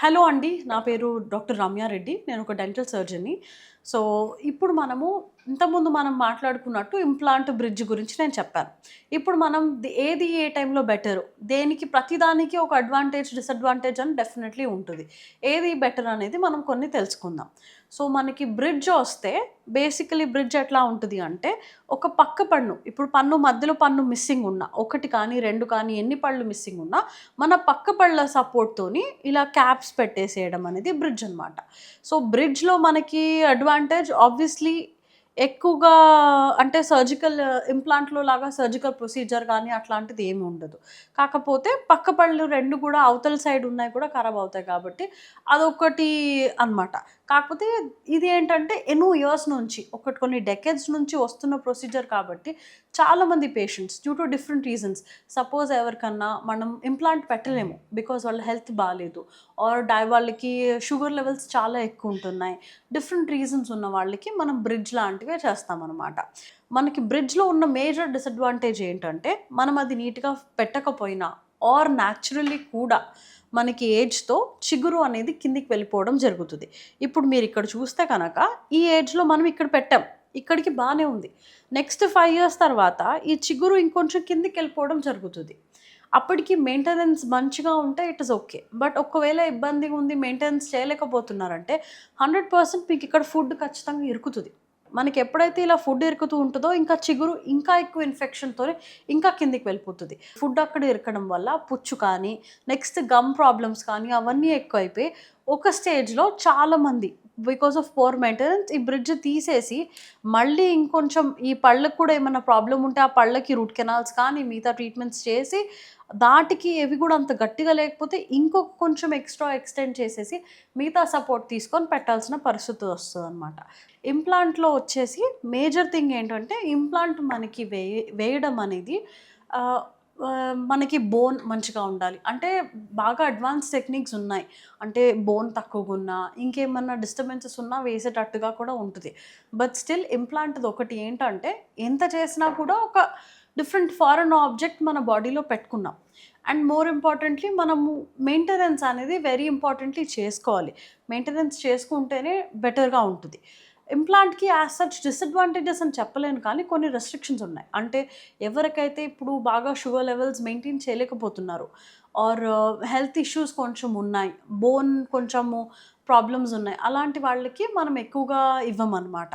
Hello అండి నా పేరు డాక్టర్ రమ్యారెడ్డి నేను ఒక డెంటల్ సర్జన్ని. సో ఇప్పుడు మనము ఇంతకుముందు మనం మాట్లాడుకున్నట్టు ఇంప్లాంట్ బ్రిడ్జ్ గురించి నేను చెప్పాను. ఇప్పుడు మనం ఏది ఏ టైంలో బెటర్? దేనికి ప్రతిదానికి ఒక అడ్వాంటేజ్ డిసడ్వాంటేజ్ అని డెఫినెట్లీ ఉంటుంది. ఏది బెటర్ అనేది మనం కొన్ని తెలుసుకుందాం. సో మనకి బ్రిడ్జ్ వస్తే బేసికలీ బ్రిడ్జ్ ఎట్లా ఉంటుంది అంటే ఒక పక్క పన్ను ఇప్పుడు పన్ను మధ్యలో పన్ను మిస్సింగ్ ఉన్నా ఒకటి కానీ రెండు కానీ ఎన్ని పళ్ళు మిస్సింగ్ ఉన్నా మన పక్క పళ్ళ సపోర్ట్తోని ఇలా క్యాప్స్ పెట్టేసేయడం అనేది బ్రిడ్జ్ అనమాట సో బ్రిడ్జ్లో మనకి అడ్వాంటేజ్ ఆబ్వియస్లీ ఎక్కువగా అంటే సర్జికల్ ఇంప్లాంట్లో లాగా సర్జికల్ ప్రొసీజర్ కానీ అట్లాంటిది ఏమి ఉండదు. కాకపోతే పక్క పళ్ళు రెండు కూడా అవతల సైడ్ ఉన్నాయి కూడా ఖరాబ్ అవుతాయి కాబట్టి అదొకటి అన్నమాట. కాకపోతే ఇది ఏంటంటే ఎన్నో ఇయర్స్ నుంచి ఒకటి కొన్ని డెకెడ్స్ నుంచి వస్తున్న ప్రొసీజర్ కాబట్టి చాలామంది patients due to different reasons suppose ఎవరికన్నా మనం ఇంప్లాంట్ పెట్టలేము బికాజ్ వాళ్ళ హెల్త్ బాగాలేదు ఆర్ డై వాళ్ళకి షుగర్ లెవెల్స్ చాలా ఎక్కువ ఉంటున్నాయి. డిఫరెంట్ రీజన్స్ ఉన్న వాళ్ళకి మనం బ్రిడ్జ్ లాంటివే చేస్తామన్నమాట. మనకి బ్రిడ్జ్లో ఉన్న మేజర్ డిసడ్వాంటేజ్ ఏంటంటే మనం అది నీట్గా పెట్టకపోయినా ఆర్ న్యాచురల్లీ కూడా మనకి ఏజ్తో చిగురు అనేది కిందికి వెళ్ళిపోవడం జరుగుతుంది. ఇప్పుడు మీరు ఇక్కడ చూస్తే కనుక ఈ ఏజ్లో మనం ఇక్కడ పెట్టాం. ఇక్కడికి బాగానే ఉంది. నెక్స్ట్ ఫైవ్ ఇయర్స్ తర్వాత ఈ చిగురు ఇంకొంచెం కిందికి వెళ్ళిపోవడం జరుగుతుంది. అప్పటికి మెయింటెనెన్స్ మంచిగా ఉంటే ఇట్ ఇస్ ఓకే. బట్ ఒకవేళ ఇబ్బందిగా ఉంది మెయింటెనెన్స్ చేయలేకపోతున్నారంటే హండ్రెడ్ పర్సెంట్ మీకు ఇక్కడ ఫుడ్ ఖచ్చితంగా ఇరుకుతుంది. మనకి ఎప్పుడైతే ఇలా ఫుడ్ ఇరుకుతూ ఉంటుందో ఇంకా చిగురు ఇంకా ఎక్కువ ఇన్ఫెక్షన్తో ఇంకా కిందికి వెళ్ళిపోతుంది. ఫుడ్ అక్కడ ఇరకడం వల్ల పుచ్చు కానీ నెక్స్ట్ గమ్ ప్రాబ్లమ్స్ కానీ అవన్నీ ఎక్కువైపోయి ఒక స్టేజ్లో చాలామంది బికాస్ ఆఫ్ పోర్ మెయింటెనెన్స్ ఈ బ్రిడ్జ్ తీసేసి మళ్ళీ ఇంకొంచెం ఈ పళ్ళకు కూడా ఏమైనా ప్రాబ్లం ఉంటే ఆ పళ్ళకి రూట్ కెనాల్స్ కానీ మిగతా ట్రీట్మెంట్స్ చేసి దాటికి ఇవి కూడా అంత గట్టిగా లేకపోతే ఇంకొక కొంచెం ఎక్స్ట్రా ఎక్స్టెండ్ చేసేసి మిగతా సపోర్ట్ తీసుకొని పెట్టాల్సిన పరిస్థితి వస్తుంది అనమాట ఇంప్లాంట్లో వచ్చేసి మేజర్ థింగ్ ఏంటంటే ఇంప్లాంట్ మనకి వే వేయడం అనేది మనకి బోన్ మంచిగా ఉండాలి. అంటే బాగా అడ్వాన్స్ టెక్నిక్స్ ఉన్నాయి. అంటే బోన్ తక్కువగా ఉన్నా ఇంకేమన్నా డిస్టర్బెన్సెస్ ఉన్నా వేసేటట్టుగా కూడా ఉంటుంది. బట్ స్టిల్ ఇంప్లాంట్ది ఒకటి ఏంటంటే ఎంత చేసినా కూడా ఒక డిఫరెంట్ ఫారెన్ ఆబ్జెక్ట్ మన బాడీలో పెట్టుకున్నాం. అండ్ మోర్ ఇంపార్టెంట్లీ మనము మెయింటెనెన్స్ అనేది వెరీ ఇంపార్టెంట్లీ చేసుకోవాలి. మెయింటెనెన్స్ చేసుకుంటేనే బెటర్గా ఉంటుంది. ఇంప్లాంట్కి యాజ్ సచ్ డిసడ్వాంటేజెస్ అని చెప్పలేను కానీ కొన్ని రెస్ట్రిక్షన్స్ ఉన్నాయి. అంటే ఎవరికైతే ఇప్పుడు బాగా షుగర్ లెవెల్స్ మెయింటైన్ చేయలేకపోతున్నారు ఆర్ హెల్త్ ఇష్యూస్ కొంచెం ఉన్నాయి బోన్ కొంచెము ప్రాబ్లమ్స్ ఉన్నాయి అలాంటి వాళ్ళకి మనం ఎక్కువగా ఇవ్వమన్నమాట.